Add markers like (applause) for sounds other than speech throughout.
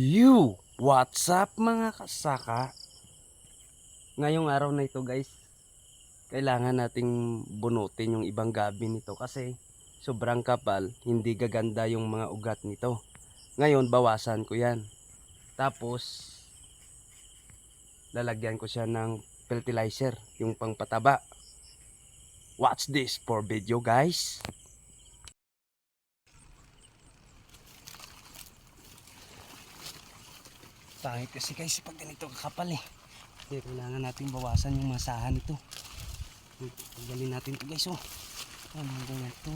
You! What's up mga kasaka? Ngayong araw na ito guys, kailangan nating bunutin yung ibang gabi nito kasi sobrang kapal, hindi gaganda yung mga ugat nito. Ngayon, bawasan ko yan. Tapos, lalagyan ko siya ng fertilizer, yung pangpataba. Watch this for video guys. Pangit kasi guys pag ganito kakapal eh. Kaya kailangan natin bawasan yung masahan nito. Tanggalin natin ito guys oh. Ano hanggang ito.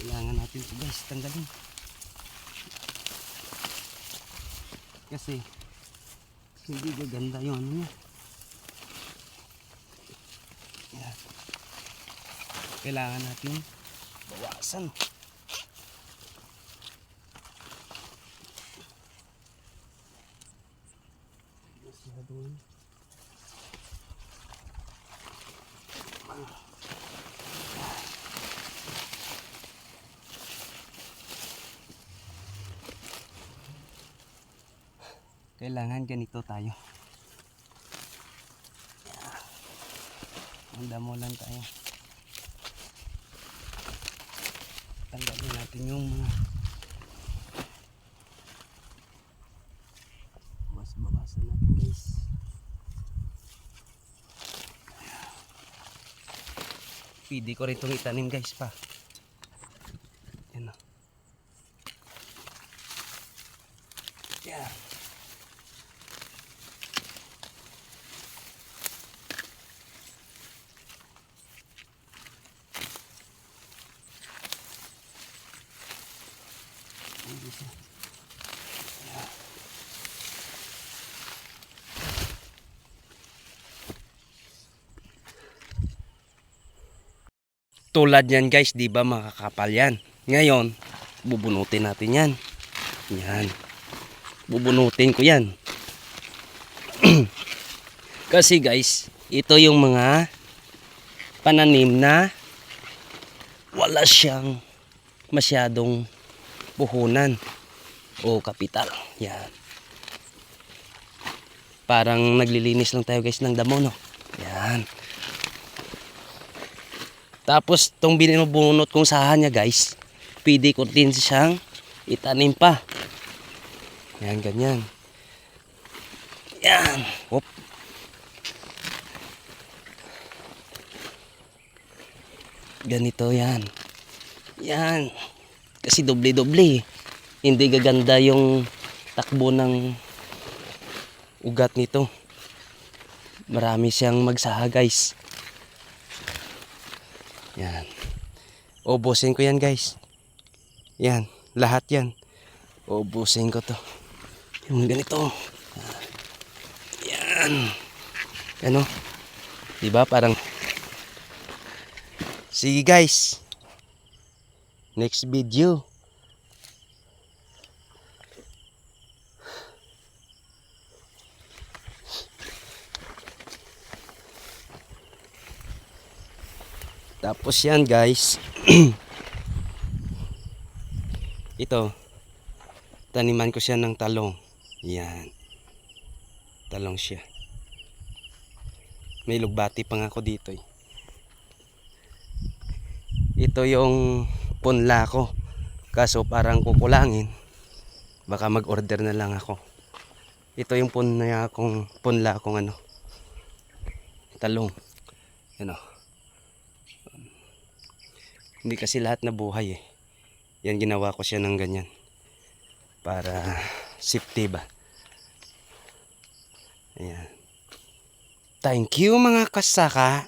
Kailangan natin ito guys tanggalin. Kasi hindi gaganda yung ano niya. Kailangan natin bawasan. Masyadong Kailangan ganito tayo. Handa mo lang tayo. Tanggalin natin yung mga mas bawasan natin guys. Pwede ko rin itong itanim guys pa. Yan o. Yan. Hindi siya. Tulad yan guys, di ba makakapal yan. Ngayon, bubunutin natin yan. Yan. Bubunutin ko yan. (clears throat) Kasi guys, ito yung mga pananim na wala siyang masyadong puhunan o kapital. Yan. Parang naglilinis lang tayo guys ng damo, no? Yan. Tapos, itong binubunot kong sahan niya guys, pwede ko din siyang itanim pa. Yan, ganyan. Yan. Hop. Ganito yan. Yan. Kasi doble-doble. eh. Hindi gaganda yung takbo ng ugat nito. Marami siyang magsaha guys. Yan. Ubusin ko yan guys. Yan. Lahat yan. Ubusin ko to. Yung ganito. Yan. Ano? Diba parang Sige guys. Next video. Tapos yan guys. (clears throat) Ito. Taniman ko siya ng talong. Yan. Talong siya. May lugbati pa nga ako dito eh. Ito yung punla ko. Kaso parang kukulangin. Baka mag-order na lang ako. Ito yung punla kong punla kong ano. Talong. Yan o. Hindi kasi lahat na buhay eh. Yan ginawa ko siya ng ganyan. Para safety ba. Ayan. Thank you mga kasaka.